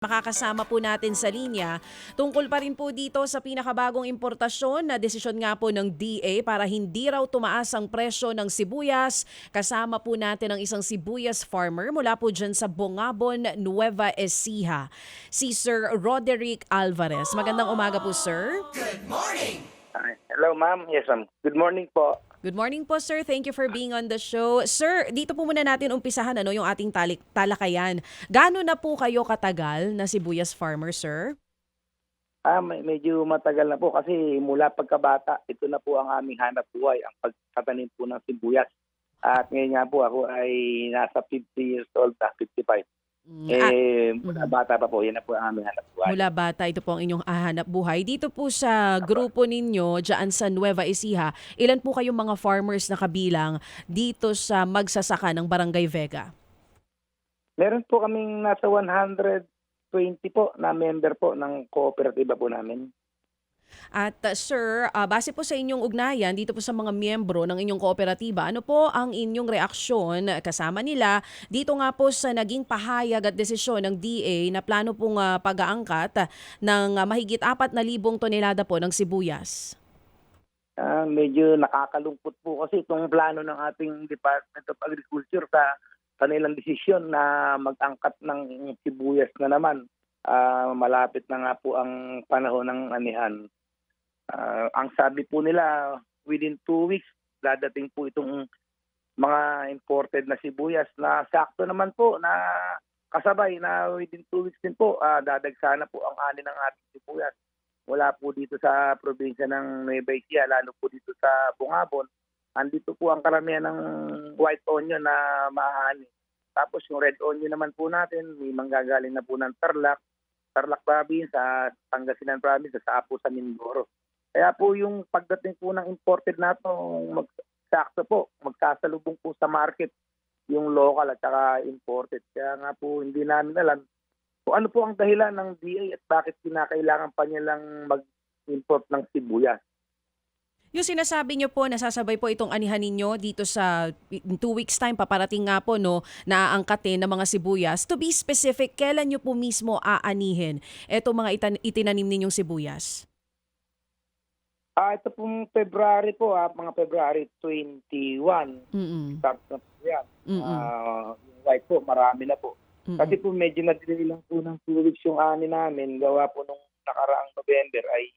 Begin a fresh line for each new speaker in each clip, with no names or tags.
Makakasama po natin sa linya tungkol pa rin po dito sa pinakabagong importasyon na desisyon nga po ng DA para hindi raw tumaas ang presyo ng sibuyas. Kasama po natin ang isang sibuyas farmer mula po dyan sa Bongabon, Nueva Ecija, si Sir Roderick Alvarez. Magandang umaga po, sir.
Hi. Hello, ma'am. Yes, ma'am. Good morning po.
Good morning po, sir. Thank you for being on the show. Sir, dito po muna natin umpisahan ano, yung ating talik, talakayan. Gaano na po kayo katagal na sibuyas farmer, sir?
Ah, medyo matagal na po kasi mula pagkabata, ito na po ang aming hanap buhay, ang pagtatanim po ng sibuyas. At ngayon nga po ako ay nasa 50 years old na, 55.
Mm, ah,
Eh, mula
mhm.
bata pa po, yan na po ang aming hanap buhay.
Mula bata, ito po ang inyong hahanap buhay. Dito po sa grupo ninyo, dyan sa Nueva Ecija, ilan po kayong mga farmers na kabilang dito sa magsasaka ng Barangay Vega?
Meron po kaming nasa 120 po na member po ng kooperatiba po namin.
At uh, sir, uh, base po sa inyong ugnayan dito po sa mga miyembro ng inyong kooperatiba, ano po ang inyong reaksyon uh, kasama nila dito nga po sa naging pahayag at desisyon ng DA na plano pong uh, pag-aangkat uh, ng uh, mahigit 4,000 tonelada po ng sibuyas?
Ah, medyo nakakalungkot po kasi itong plano ng ating Department of Agriculture sa kanilang desisyon na mag-angkat ng sibuyas na naman. Ah, malapit na nga po ang panahon ng anihan. Ah, ang sabi po nila, within two weeks, dadating po itong mga imported na sibuyas na sakto naman po na kasabay na within two weeks din po, ah, dadagsana po ang ani ng ating sibuyas wala po dito sa probinsya ng Nueva Ecija, lalo po dito sa Bungabon. Andito po ang karamihan ng white onion na maaani. Tapos yung red onion naman po natin, may manggagaling na po ng Tarlac, Tarlac province, sa Pangasinan province, sa Apo, sa Mindoro. Kaya po yung pagdating po ng imported na to, magsakto po, magkasalubong po sa market yung local at saka imported. Kaya nga po hindi namin alam kung ano po ang dahilan ng DA at bakit kinakailangan pa nilang mag-import ng sibuyas.
Yung sinasabi nyo po, nasasabay po itong anihan ninyo dito sa in two weeks time, paparating nga po no, naaangkatin ng mga sibuyas. To be specific, kailan nyo po mismo aanihin itong mga itinanim ninyong sibuyas?
Ah, ito pong February po, ah, mga February 21.
Mm-mm.
Start na po yan.
Mm-mm.
Ah, yung po, marami na po.
Mm-mm.
Kasi po medyo na-delay lang po ng two weeks yung ani namin. Gawa po nung nakaraang November ay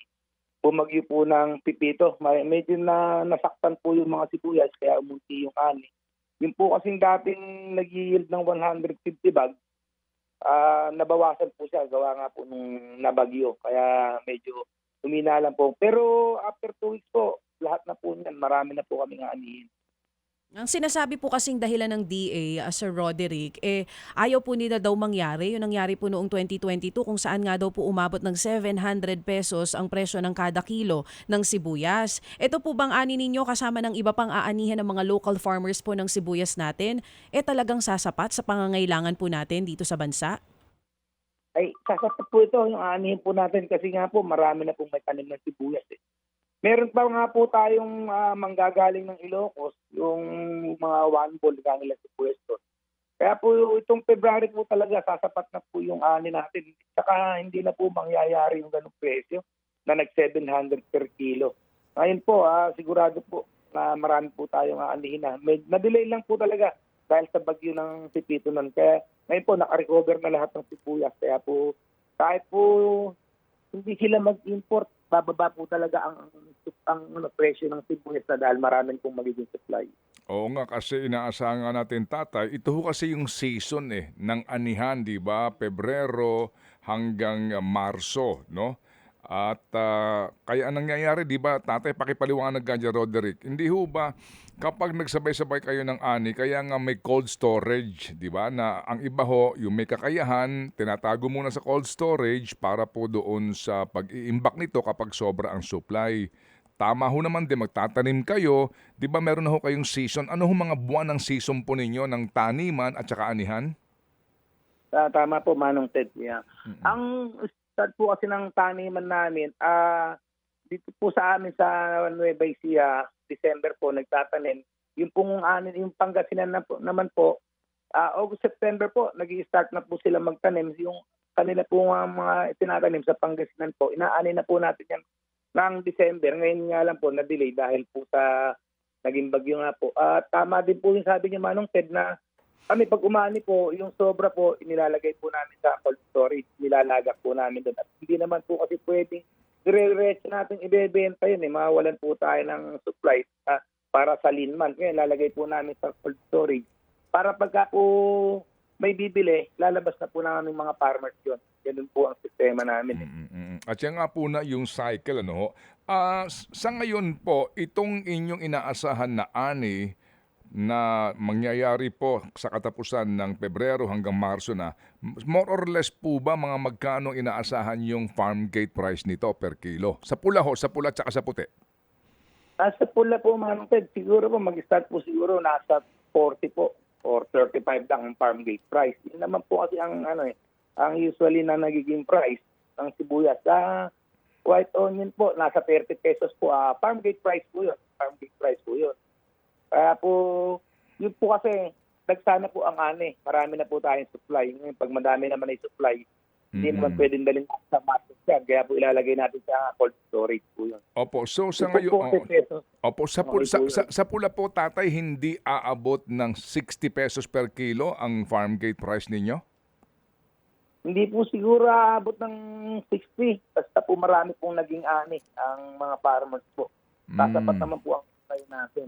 bumagyo po ng pipito. May, medyo na nasaktan po yung mga sibuyas kaya umunti yung ani. Yung po kasing dating nag-yield ng 150 bag, ah nabawasan po siya gawa nga po nung nabagyo. Kaya medyo humina po. Pero after two weeks po, lahat na po niyan, marami na po kami anihin.
Ang sinasabi po kasing dahilan ng DA, uh, Sir Roderick, eh ayaw po nila daw mangyari. Yung nangyari po noong 2022 kung saan nga daw po umabot ng 700 pesos ang presyo ng kada kilo ng sibuyas. Ito po bang ani ninyo kasama ng iba pang aanihan ng mga local farmers po ng sibuyas natin, eh talagang sasapat sa pangangailangan po natin dito sa bansa?
Ay sasapat po ito yung anihin po natin kasi nga po marami na pong may tanim ng sibuyas eh. Meron pa nga po tayong ah, manggagaling ng Ilocos, yung mga one ball kanilang sibuyas doon. Kaya po itong February po talaga sasapat na po yung ani natin. Saka hindi na po mangyayari yung ganung presyo na nag 700 per kilo. Ngayon po, ah, sigurado po na marami po tayong aanihin na. Med- na-delay lang po talaga dahil sa bagyo ng Pipito nun. Kaya ngayon po, naka-recover na lahat ng sibuyas. Kaya po, kahit po hindi sila mag-import, bababa po talaga ang ang ano, presyo ng sibuyas na dahil maraming pong magiging supply.
Oo nga kasi inaasahan natin tatay, ito ho kasi yung season eh ng anihan, 'di ba? Pebrero hanggang Marso, no? At ah, kaya ang nangyayari, 'di ba? Tatay pakipaliwanag ka dyan, Roderick. Hindi ho ba kapag nagsabay-sabay kayo ng ani, kaya nga may cold storage, 'di ba? Na ang iba ho, yung may kakayahan, tinatago muna sa cold storage para po doon sa pag-iimbak nito kapag sobra ang supply. Tama ho naman din, magtatanim kayo. Di ba meron na ho kayong season? Ano ho mga buwan ng season po ninyo ng taniman at saka anihan?
Ah, tama po, Manong Ted. Yeah. Ang start po kasi ng taniman namin, ah dito po sa amin sa Nueva Ecija, December po nagtatanim. Yung pong anin, yung Pangasinan na po, naman po, ah August, September po, nag start na po sila magtanim. Yung kanila po nga mga itinatanim sa Pangasinan po, inaani na po natin yan ng December. Ngayon nga lang po na-delay dahil po sa naging bagyo nga po. At tama din po yung sabi niya Manong Ted na kami pag umani po, yung sobra po, inilalagay po namin sa cold storage, nilalagak po namin doon. At hindi naman po kasi pwedeng dire-diretso natin ibebenta yun eh. Mawalan po tayo ng supply ah, para sa linman. Kaya lalagay po namin sa cold storage. Para pagka po may bibili, lalabas na po namin mga farmers yun. Ganun po ang sistema namin. eh.
At yan nga po na yung cycle, ano s- sa ngayon po, itong inyong inaasahan na ani na mangyayari po sa katapusan ng Pebrero hanggang Marso na, more or less po ba mga magkano inaasahan yung farm gate price nito per kilo? Sa pula ho, sa pula at sa puti.
Ah, sa pula po, Manong Ted, siguro po mag-start po siguro nasa 40 po or 35 lang ang farm gate price. Yun naman po kasi ang ano eh, ang usually na nagiging price ng sibuyas. Sa white onion po, nasa 30 pesos po. Ah, farm gate price po yun. Farm gate price po yun. Kaya po, yun po kasi, nagsana po ang ani. Marami na po tayong supply. Ngayon, pag madami naman ay supply, hindi
Mm-mm.
naman pwedeng dalhin sa market yan. Kaya po ilalagay natin sa cold storage po yun.
Opo, so sa
Ito
ngayon,
po,
oo.
10 pesos.
Opo, sa, pul- sa, sa, sa pula po tatay, hindi aabot ng 60 pesos per kilo ang farm gate price ninyo?
Hindi po siguro aabot ng 60. Basta po marami pong naging ani ang mga farmers po. Sasapat
Mm.
naman po ang tayo natin.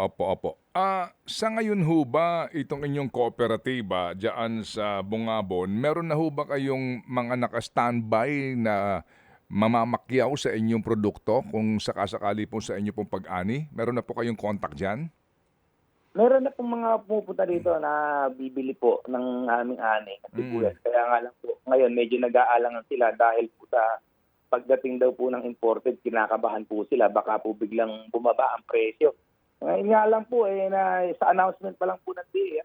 Opo, opo. Ah, sa ngayon ho ba itong inyong kooperatiba diyan sa Bungabon, meron na ho ba kayong mga naka-standby na mamamakyaw sa inyong produkto kung sakasakali po sa inyo pong pag-ani? Meron na po kayong contact diyan?
Meron na pong mga pumupunta dito na bibili po ng aming ani at sibuyas. Kaya nga lang po, ngayon medyo nag-aalangan sila dahil po sa pagdating daw po ng imported, kinakabahan po sila. Baka po biglang bumaba ang presyo. Ngayon nga lang po, eh, na, sa announcement pa lang po ng DEA,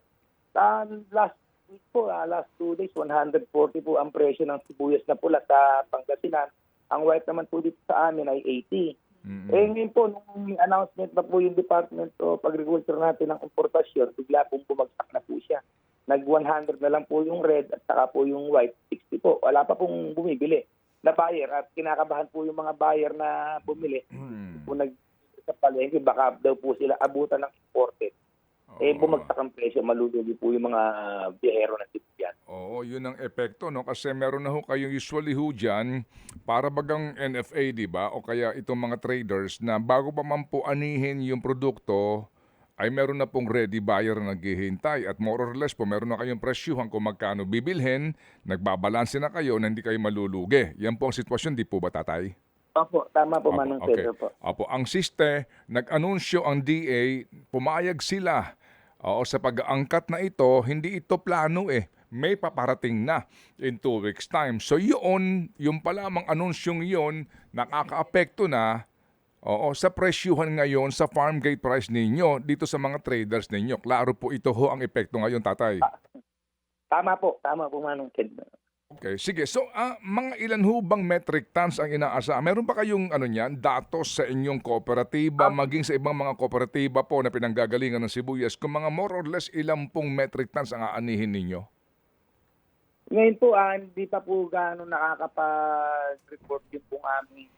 sa last week po, ah, last two days, 140 po ang presyo ng sibuyas na pula sa Pangasinan. Ang white naman po dito sa amin ay 80.
Mm-mm.
Eh ngayon po, nung announcement na po yung Department of Agriculture natin ng importasyon, bigla pong bumagsak na po siya. Nag 100 na lang po yung red at saka po yung white, 60 po. Wala pa pong bumibili na buyer at kinakabahan po yung mga buyer na bumili.
Mm.
Kung nag sa palengke, baka daw po sila abutan ng imported. Eh,
Oo.
bumagsak ang presyo, malulugi po yung mga biyahero na sibuyas.
Oo, yun ang epekto, no? Kasi meron na ho kayong usually ho dyan, para bagang NFA, di ba? O kaya itong mga traders na bago pa man po anihin yung produkto, ay meron na pong ready buyer na naghihintay. At more or less po, meron na kayong presyuhan kung magkano bibilhin, nagbabalanse na kayo na hindi kayo malulugi. Yan po ang sitwasyon, di po ba tatay?
Opo, tama po,
Opo,
Manong
okay.
Pedro po.
Opo, ang siste, nag-anunsyo ang DA, pumayag sila. Oo, sa pag-aangkat na ito, hindi ito plano eh. May paparating na in two weeks time. So yun, yung palamang anunsyong yun, nakakaapekto na oo, sa presyuhan ngayon sa farm gate price ninyo dito sa mga traders ninyo. Klaro po ito ho ang epekto ngayon, tatay.
Tama po, tama po, Manong Pedro.
Okay, sige. So, ah, mga ilan ho bang metric tons ang inaasa? Meron ba kayong ano niyan, datos sa inyong kooperatiba, maging sa ibang mga kooperatiba po na pinanggagalingan ng sibuyas, kung mga more or less ilang pong metric tons ang aanihin ninyo?
Ngayon po, ah, hindi pa po gaano nakakapag-report yung pong aming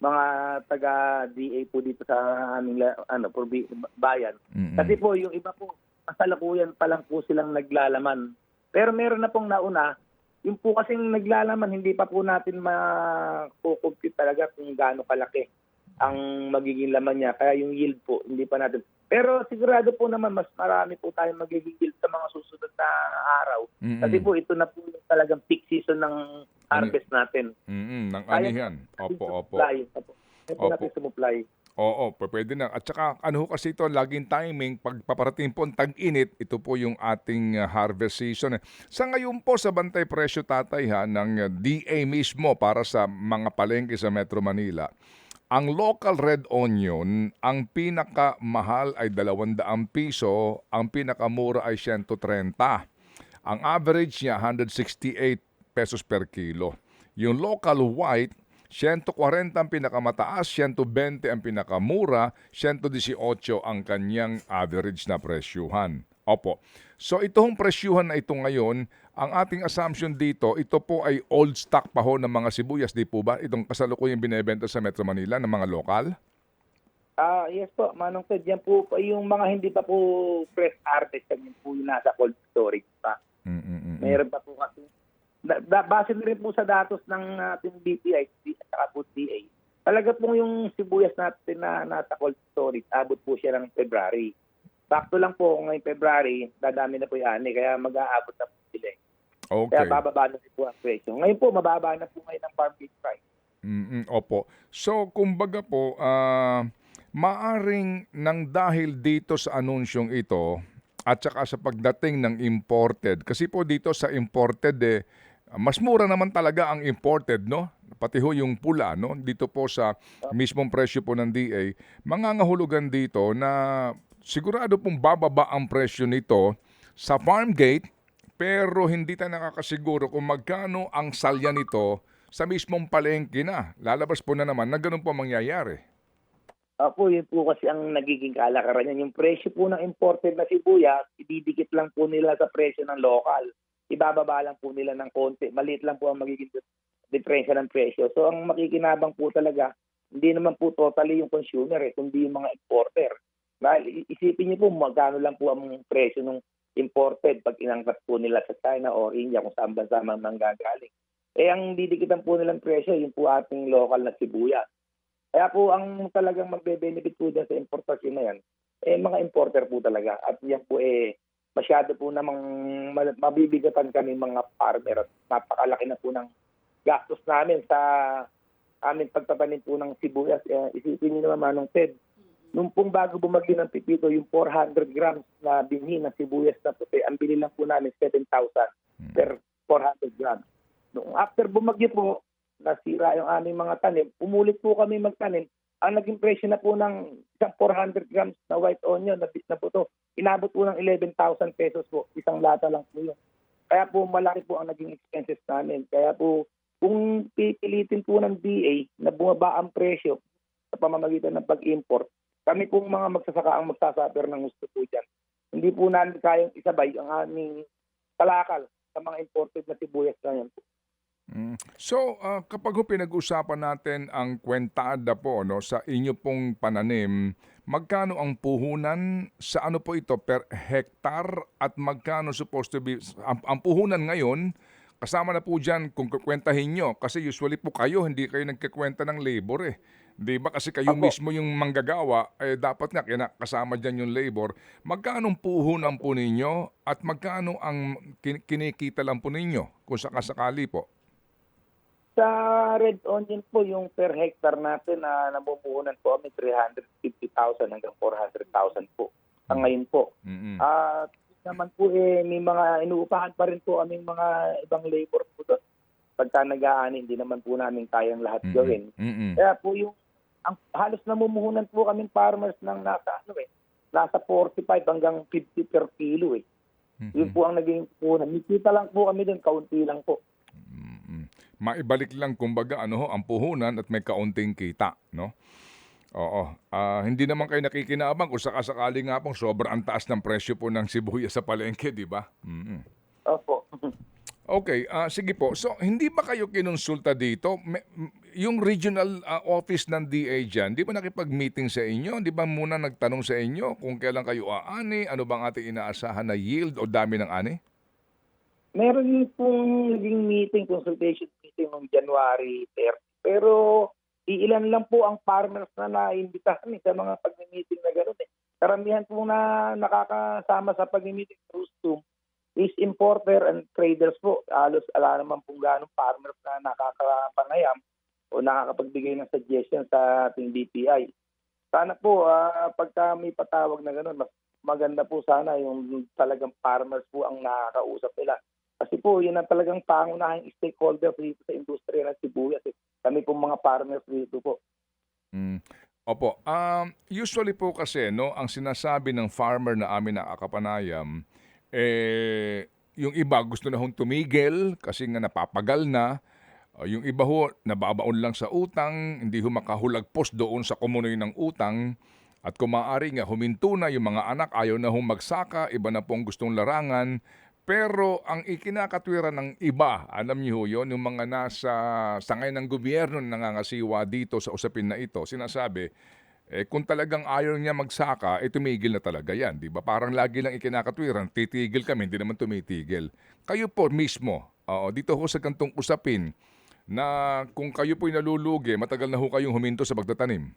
mga taga-DA po dito sa aming ano, bayan.
Mm-mm.
Kasi po, yung iba po, kasalukuyan pa lang po silang naglalaman. Pero meron na pong nauna, yung po kasing naglalaman, hindi pa po natin ma-compute talaga kung gaano kalaki ang magiging laman niya. Kaya yung yield po, hindi pa natin. Pero sigurado po naman, mas marami po tayong magiging yield sa mga susunod na araw.
Mm-mm.
Kasi po, ito na po yung talagang peak season ng harvest natin.
Mm-mm, ng anihan. Opo, opo.
Supply. Opo. Po
Opo.
natin supply.
Oo, pwede na. At saka, ano ho kasi ito, laging timing, pag paparating po ang tag-init, ito po yung ating uh, harvest season. Sa ngayon po, sa bantay presyo tatay ha, ng DA mismo para sa mga palengke sa Metro Manila, ang local red onion, ang pinakamahal ay 200 piso, ang pinakamura ay 130. Ang average niya, 168 pesos per kilo. Yung local white, 140 ang pinakamataas, 120 ang pinakamura, 118 ang kanyang average na presyuhan. Opo. So itong presyuhan na ito ngayon, ang ating assumption dito, ito po ay old stock pa ho ng mga sibuyas, di po ba? Itong kasalukuyang binebenta sa Metro Manila ng mga lokal?
Ah, yes po, Manong Ted, yan po yung mga hindi pa po press harvest, yan po yung nasa cold storage pa.
Mm, mm, mm, mm.
Meron pa po kasi. Da, da, base na rin po sa datos ng ating BPI at saka po DA. Talaga po yung sibuyas natin na nasa cold storage, abot po siya ng February. Sakto lang po ngayong February, dadami na po yung ani, kaya mag-aabot na po sila. eh. Kaya
Okay.
bababa na po ang presyo. Ngayon po, mababa na po ngayon ang farm gate price.
Mm, opo. So, kumbaga po, ah, maaring nang dahil dito sa anunsyong ito at saka sa pagdating ng imported, kasi po dito sa imported eh, mas mura naman talaga ang imported, no? Pati ho yung pula, no? Dito po sa mismong presyo po ng DA, mangangahulugan dito na sigurado pong bababa ang presyo nito sa farm gate pero hindi tayo nakakasiguro kung magkano ang salya nito sa mismong palengke na. Lalabas po na naman na ganun po ang mangyayari.
Opo, yun po kasi ang nagiging kalakaran yan. Yung presyo po ng imported na sibuyas, ididikit lang po nila sa presyo ng local. Ibababa lang po nila ng konti. Maliit lang po ang magiging diferensya ng presyo. So ang makikinabang po talaga, hindi naman po totally yung consumer eh, kundi yung mga importer. Dahil isipin niyo po magkano lang po ang presyo ng imported pag inangkat po nila sa China o India kung saan bansa man manggagaling. Eh ang didikitan po nilang presyo, yung po ating local na sibuyas. Kaya po ang talagang magbe-benefit po dyan sa importasyon na yan, eh mga importer po talaga. At yan po eh masyado po namang ma- mabibigatan kami mga farmer at napakalaki na po ng gastos namin sa amin pagtatanim po ng sibuyas. Eh, isipin niyo naman Manong Ted, nung pong bago bumagyo ng pipito, yung 400 grams na binhi ng sibuyas na puti, ang bili lang po namin 7,000 per 400 grams. Nung after bumagyo po, nasira yung aming mga tanim, umulit po kami magtanim. Ang naging presyo na po ng isang 400 grams na white onion na, na puto, inabot po ng 11,000 pesos po. Isang lata lang po yun. Kaya po malaki po ang naging expenses namin. Kaya po kung pipilitin po ng DA na bumaba ang presyo sa pamamagitan ng pag-import, kami pong mga magsasaka ang magsasuffer ng gusto po dyan. Hindi po namin kayang isabay ang aming kalakal sa mga imported na sibuyas na po.
Mm. So, ah, kapag ho pinag-usapan natin ang kwentada po no, sa inyo pong pananim, magkano ang puhunan? Sa ano po ito? Per hektar? At magkano supposed to be? Ang, ang puhunan ngayon, kasama na po dyan kung kukwentahin nyo. Kasi usually po kayo, hindi kayo nagkikwenta ng labor eh. Di ba? Kasi kayo
Opo.
mismo yung manggagawa, eh dapat nga kaya kasama dyan yung labor. Magkano ang puhunan po ninyo at magkano ang kin- kinikita lang po ninyo kung sakasakali po?
Sa red onion po, yung per hectare natin na namumuhunan po kami 350,000 hanggang 400,000 po. Sa ngayon po.
Mm-mm.
At naman po eh, may mga inuupahan pa rin po kaming mga ibang labor po doon. Pagka nag-aani, hindi naman po namin kayang lahat
Mm-mm.
gawin.
Mm-mm.
Kaya po yung ang halos namumuhunan po kaming farmers ng nasa ano eh, nasa 45 hanggang 50 per kilo eh. Yun
Mm-mm.
po ang naging puhunan. Mikita lang po kami doon, kaunti lang po.
Maibalik lang kumbaga ano ho, ang puhunan at may kaunting kita, no? Oo. Ah, hindi naman kayo nakikinabang kung sakasakali nga pong sobrang ang taas ng presyo po ng sibuyas sa palengke, di ba? Mm-mm.
Opo.
Okay, ah sige po. So, hindi ba kayo kinonsulta dito? Me- m- yung regional ah, office ng DA dyan, di ba nakipag-meeting sa inyo? Di ba muna nagtanong sa inyo kung kailan kayo aani? Ano bang ating inaasahan na yield o dami ng ani?
Meron pong naging meeting, consultation meeting noong January 30. Pero iilan lang po ang farmers na naimbitahan eh, sa mga pag-meeting na gano'n eh. Karamihan po na nakakasama sa pag-meeting through Zoom is importer and traders po. Alos ala naman pong ganong farmers na nakakapanayam o nakakapagbigay ng suggestion sa ating DTI. Sana po, ah, pagka may patawag na gano'n, mas maganda po sana yung talagang farmers po ang nakakausap nila. Kasi po, yun ang talagang pangunahing stakeholder dito sa industriya ng sibuyas. Eh. Kami po mga farmers dito po.
Mm. Opo. Um, usually po kasi, no, ang sinasabi ng farmer na amin nakakapanayam, eh, yung iba gusto na hong tumigil kasi nga napapagal na. Uh, yung iba ho, nababaon lang sa utang, hindi ho makahulagpos doon sa kumunoy ng utang. At kung maaari nga, huminto na yung mga anak, ayaw na hong magsaka, iba na pong gustong larangan. Pero ang ikinakatwiran ng iba, alam niyo yun, yung mga nasa sangay ng gobyerno na nangangasiwa dito sa usapin na ito, sinasabi, eh, kung talagang ayaw niya magsaka, eh tumigil na talaga yan. Di ba? Parang lagi lang ikinakatwiran, titigil kami, hindi naman tumitigil. Kayo po mismo, oo, dito ho sa gantong usapin, na kung kayo po'y nalulugi, matagal na ho kayong huminto sa pagtatanim.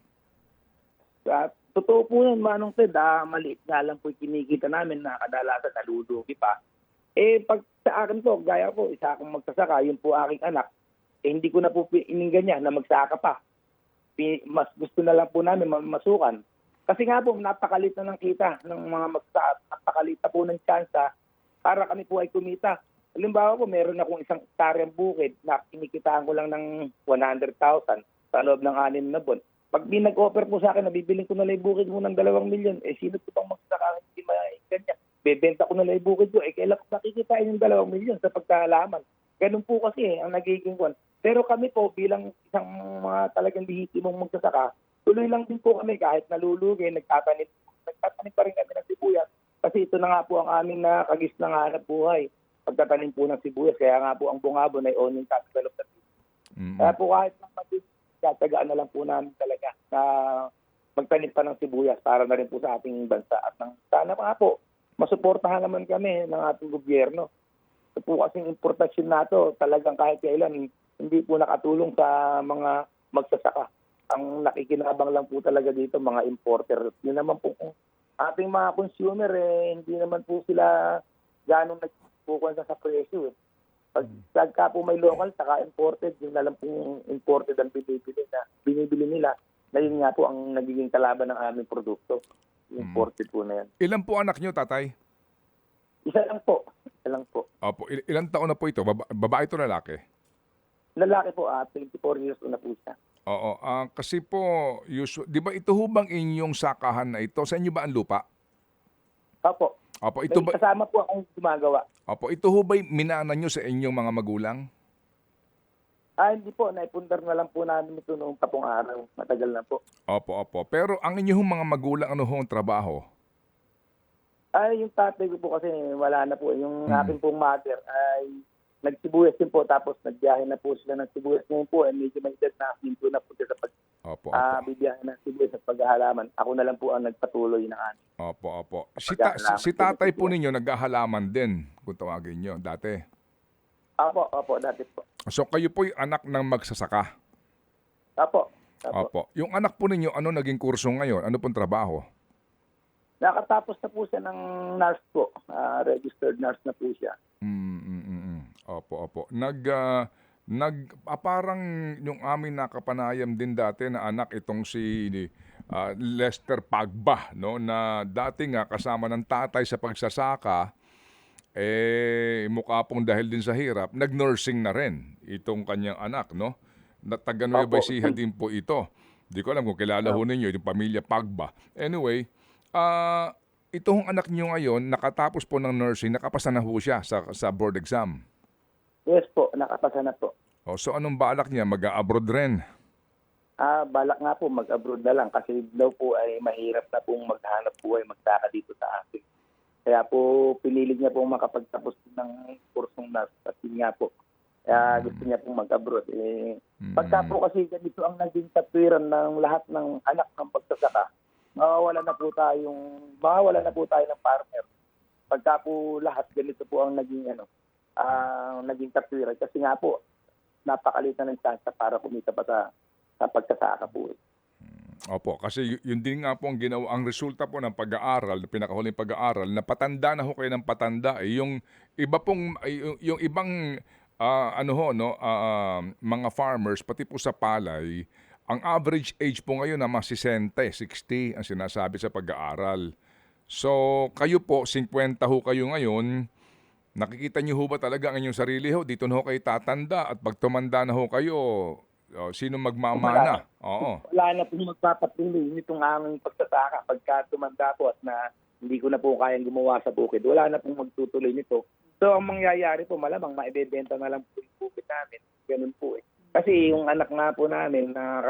At totoo po yun, Manong Ted, ah, maliit nga lang po yung kinikita namin na kadalasan nalulugi pa. Eh, pag sa akin po, gaya po, isa akong magsasaka, yun po aking anak, eh, hindi ko na po iningan niya na magsaka pa. Mas gusto na lang po namin mamasukan. Kasi nga po, napakalit na ng kita ng mga magsasaka, napakalit na po ng tsansa para kami po ay kumita. Halimbawa po, meron akong isang hektaryang bukid na kinikitaan ko lang ng 100,000 sa loob ng anim na buwan. Pag di nag-offer po sa akin, nabibiling ko na lang yung bukid mo ng dalawang milyon, eh sino po bang magsasaka hindi maingan niya? Bebenta ko na lang bukid ko, eh kailan ko makikitain yung dalawang milyon sa pagkalaman. Ganun po kasi eh, ang nagiging kwan. Pero kami po bilang isang mga talagang lihitimong magsasaka, tuloy lang din po kami kahit nalulugi, nagtatanim, nagtatanim pa rin kami ng sibuyas. Kasi ito na nga po ang aming nakagis ng hanap buhay. Pagtatanim po ng sibuyas, kaya nga po ang bungabon ay owning capital of the
Mm.
kaya po kahit ng mati, tatagaan na lang po namin talaga na magtanim pa ng sibuyas para na rin po sa ating bansa. At nang, sana pa po, masuportahan naman kami ng ating gobyerno. Ito po kasing importasyon nato talagang kahit kailan hindi po nakatulong sa mga magsasaka. Ang nakikinabang lang po talaga dito mga importer. Yun naman po kung ating mga consumer eh, hindi naman po sila ganong nagpukuhan sa presyo eh. Pag pagka po may local saka imported, yun na lang po imported ang binibili na binibili nila na yun nga po ang nagiging kalaban ng aming produkto. Imported po na yan.
Ilan po anak nyo, tatay?
Isa lang po. Isa lang po.
Opo, il- ilang taon na po ito? Baba- babae to lalaki?
Lalaki po, ah, 24 years old na po siya.
Oo, ah, kasi po, usu- di ba ito ho bang inyong sakahan na ito? Sa inyo ba ang lupa?
Opo.
Opo,
May
ito ba,
kasama po akong gumagawa.
opo, ito ho ba'y minana nyo sa inyong mga magulang?
Ah, hindi po. Naipundar na lang po namin ito noong tapong araw. Matagal na po.
Opo, opo. Pero ang inyong mga magulang, ano ho ang trabaho?
Ay, yung tatay ko po kasi wala na po. Yung
Hmm.
aking pong mother ay nagsibuyas din po tapos nagbiyahe na po sila ng sibuyas ngayon po. Eh, medyo may edad na hinto na po sa pag
Opo,
ah,
opo.
bibiyahe ng sibuyas at paghahalaman. Ako na lang po ang nagpatuloy ng ano.
Opo, opo. Si, ta- si
po
tatay po
po.
ninyo, naghahalaman din, kung tawagin nyo, dati.
Opo, opo, dati po.
So kayo po'y anak ng magsasaka.
Opo, opo.
Opo. Yung anak po ninyo, ano naging kurso ngayon? Ano pong trabaho?
Nakatapos na po siya ng nurse po. Ah, registered nurse na po siya.
Mm, mm, mm, mm. Opo, opo. Nag, ah, nag, ah, parang yung amin nakapanayam din dati na anak itong si ah, Lester Pagba, no? Na dati nga kasama ng tatay sa pagsasaka, eh, mukha pong dahil din sa hirap, nag-nursing na rin itong kanyang anak, no? Na taga Nueva. Ecija din po ito. Di ko alam kung kilala ho ninyo, yung pamilya Pagba. Anyway, ah, itong anak nyo ngayon, nakatapos po ng nursing, nakapasa na ho siya sa, sa board exam.
Yes po, nakapasa na po.
O, so anong balak niya? Mag-abroad rin.
Ah, balak nga po mag-abroad na lang kasi daw po ay mahirap na pong maghanap buhay, magsaka dito sa atin. Kaya po pinilig niya pong makapagtapos ng kursong nurse yun nga po. Kaya gusto niya pong mag-abroad. Eh,
Mm.
pagka po kasi ganito ang naging katwiran ng lahat ng anak ng pagsasaka, mawawala na po tayong, mawawala na po tayo ng partner. Pagka po lahat ganito po ang naging ano, ang naging katwiran. Kasi nga po, napakalit na ng chance para kumita pa sa, sa pagsasaka po. eh.
Opo, kasi yun din nga po ang ginawa, ang resulta po ng pag-aaral, ng pinakahuling pag-aaral, na patanda na ho kayo ng patanda. Eh, yung iba pong, yung, yung ibang, ah, ano ho, no, ah, mga farmers, pati po sa palay, ang average age po ngayon na mga 60, 60 ang sinasabi sa pag-aaral. So, kayo po, 50 ho kayo ngayon, nakikita niyo ho ba talaga ang inyong sarili ho? Dito na ho kayo tatanda at pag tumanda na ho kayo, oh, sino magmamana? Oo.
Wala na pong magpapatuloy nitong aming pagsasaka pagka tumanda po at na hindi ko na po kayang gumawa sa bukid. Wala na pong magtutuloy nito. So, ang mangyayari po, malamang maibebenta na lang po yung bukid namin. Ganun po eh. Kasi yung anak nga po namin, na,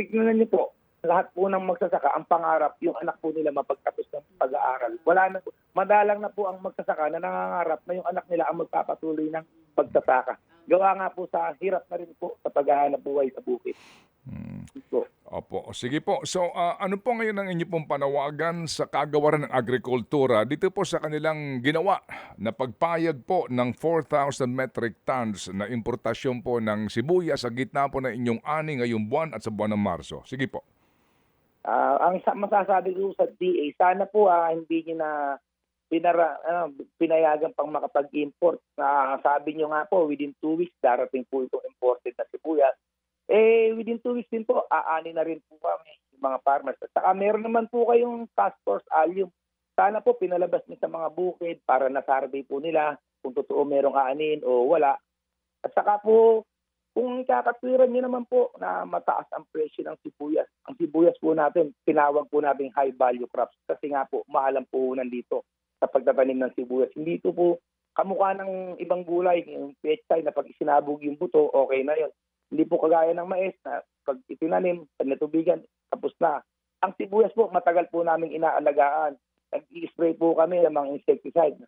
tignan niyo po, lahat po ng magsasaka, ang pangarap, yung anak po nila mapagtapos ng pag-aaral. Wala na po, madalang na po ang magsasaka na nangangarap na yung anak nila ang magpapatuloy ng pagsasaka. Gawa nga po sa hirap na rin po sa paghahanap buhay sa bukid.
Hmm.
Po.
Opo. Sige po. So, ah, ano po ngayon ang inyo pong panawagan sa kagawaran ng agrikultura dito po sa kanilang ginawa na pagpayag po ng 4,000 metric tons na importasyon po ng sibuyas sa gitna po ng inyong ani ngayong buwan at sa buwan ng Marso? Sige po.
Ah, ang sa- masasabi ko sa DA, sana po ah, hindi niyo na pinara, ano, pinayagan pang makapag-import. Na sabi niyo nga po, within two weeks, darating po itong imported na sibuyas. Eh, within two weeks din po, aani na rin po kami, mga farmers. At saka meron naman po kayong task force allium. Sana po pinalabas niyo sa mga bukid para na-survey po nila kung totoo merong aanin o wala. At saka po, kung kakatwiran niyo naman po na mataas ang presyo ng sibuyas, ang sibuyas po natin, tinawag po natin high value crops kasi nga po, mahal ang puhunan dito sa pagtatanim ng sibuyas. Hindi ito po kamukha ng ibang gulay, yung pechay na pag isinabog yung buto, okay na yun. Hindi po kagaya ng mais na pag itinanim, pag natubigan, tapos na. Ang sibuyas po, matagal po namin inaalagaan. Nag-i-spray po kami ng mga insecticide.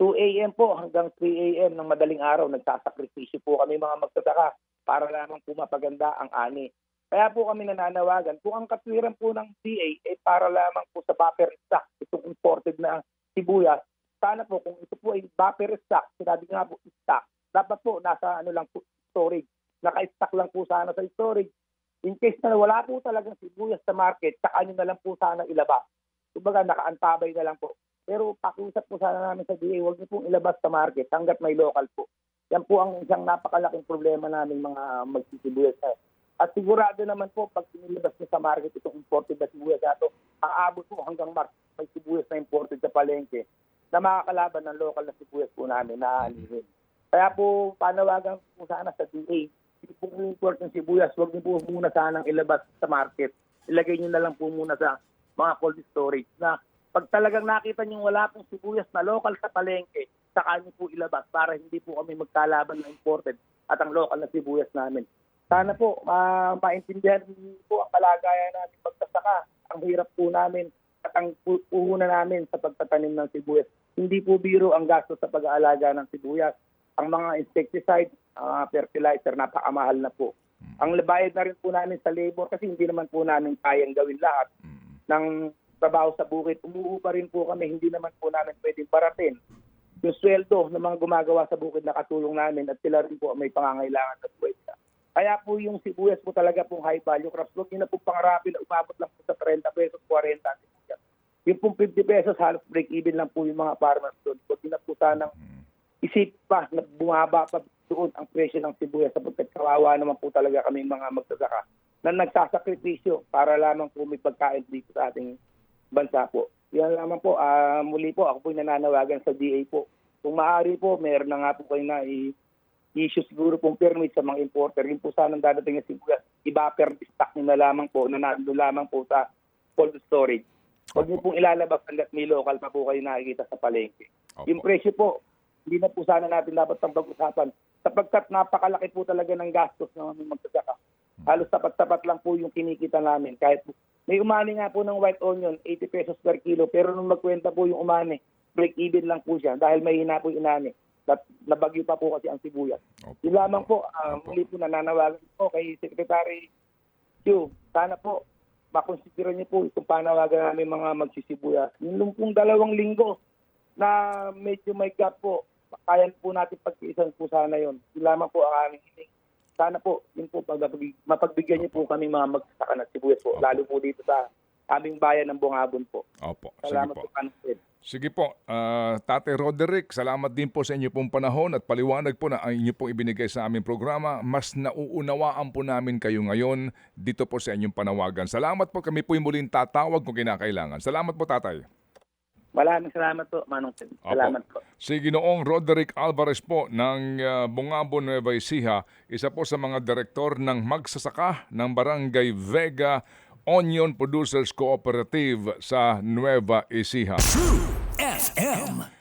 2 a.m. po hanggang 3 a.m. ng madaling araw, nagsasakripisyo po kami mga magsasaka para lamang po mapaganda ang ani. Kaya po kami nananawagan, kung ang katwiran po ng DA ay para lamang po sa buffer stock, itong imported na sibuyas, sana po kung ito po ay buffer stock, sinabi nga po stock, dapat po nasa ano lang po storage, naka-stock lang po sana sa storage. In case na wala po talagang sibuyas sa market, saka nyo na lang po sana ilabas. Kumbaga nakaantabay na lang po. Pero pakiusap po sana namin sa DA, huwag niyo pong ilabas sa market hanggat may local po. Yan po ang isang napakalaking problema namin mga magsisibuyas na. At sigurado naman po, pag sinilabas niyo sa market itong imported na sibuyas ato, aabot po hanggang March may sibuyas na imported sa palengke na makakalaban ng local na sibuyas po namin na alihin. Kaya po, panawagan po sana sa DA, hindi po import ng sibuyas, huwag niyo po muna sanang ilabas sa market. Ilagay niyo na lang po muna sa mga cold storage na pag talagang nakita niyo wala pong sibuyas na local sa palengke, saka niyo po ilabas para hindi po kami magkalaban ng imported at ang local na sibuyas namin. Sana po ma maintindihan po ang kalagayan namin magsasaka. Ang hirap po namin at ang pu- puhunan namin sa pagtatanim ng sibuyas. Hindi po biro ang gasto sa pag-aalaga ng sibuyas. Ang mga insecticide, mga fertilizer, napakamahal na po. Ang bayad na rin po namin sa labor kasi hindi naman po namin kayang gawin lahat ng trabaho sa bukid. Umuupa rin po kami, hindi naman po namin pwedeng paratin yung sweldo ng mga gumagawa sa bukid na katulong namin at sila rin po may pangangailangan sa puwesta. Kaya po yung sibuyas po talaga pong high value crops. Huwag nyo na po pangarapin na umabot lang po sa 30 pesos, 40 ang sibuyas. Yung pong 50 pesos, halos break even lang po yung mga farmers doon. Huwag nyo na po sanang isip pa na bumaba pa doon ang presyo ng sibuyas sapagkat kawawa naman po talaga kami mga magsasaka na nagsasakripisyo para lamang po may pagkain dito sa ating bansa po. Yan lamang po. Ah, muli po, ako po nananawagan sa DA po. Kung maaari po, meron na nga po kayo na i- issue siguro pong permit sa mga importer. Yun po sana ang dadating na sibuyas. Iba-per stock nyo na lamang po, na nandun lamang po sa cold storage. Huwag niyo pong ilalabas hanggat may local pa po kayo nakikita sa palengke.
Opo.
Yung presyo po, hindi na po sana natin dapat pang pag-usapan. Sapagkat napakalaki po talaga ng gastos ng aming magsasaka. Halos tapat-tapat lang po yung kinikita namin. Kahit po, may umani nga po ng white onion, 80 pesos per kilo. Pero nung magkwenta po yung umani, break even lang po siya dahil may hina po yung inani. At nabagyo pa po kasi ang sibuyas.
Opo.
Yun lamang po,
Opo.
muli po nananawagan po kay Secretary Q. Sana po, makonsidera niyo po itong panawagan namin mga magsisibuyas. Yung pong dalawang linggo na medyo may gap po, kaya po natin pagkiisan po sana yon. Lamang po ang aming hiling. Sana po, yun po, pag, mapagbigyan niyo po kami mga magsasaka ng sibuyas po, lalo po dito sa aming bayan ng Bungabon po.
Opo. Sige
Salamat
po.
po, Pansin.
Sige po, ah, Tate Roderick, salamat din po sa inyo pong panahon at paliwanag po na ang inyo pong ibinigay sa aming programa. Mas nauunawaan po namin kayo ngayon dito po sa inyong panawagan. Salamat po, kami po yung muling tatawag kung kinakailangan. Salamat po, Tatay.
Maraming salamat po, Manong Tim. Salamat po.
Si Ginoong Roderick Alvarez po ng uh, Bungabo Nueva Ecija, isa po sa mga direktor ng magsasaka ng Barangay Vega Onion Producers Cooperative sa Nueva Ecija.
FM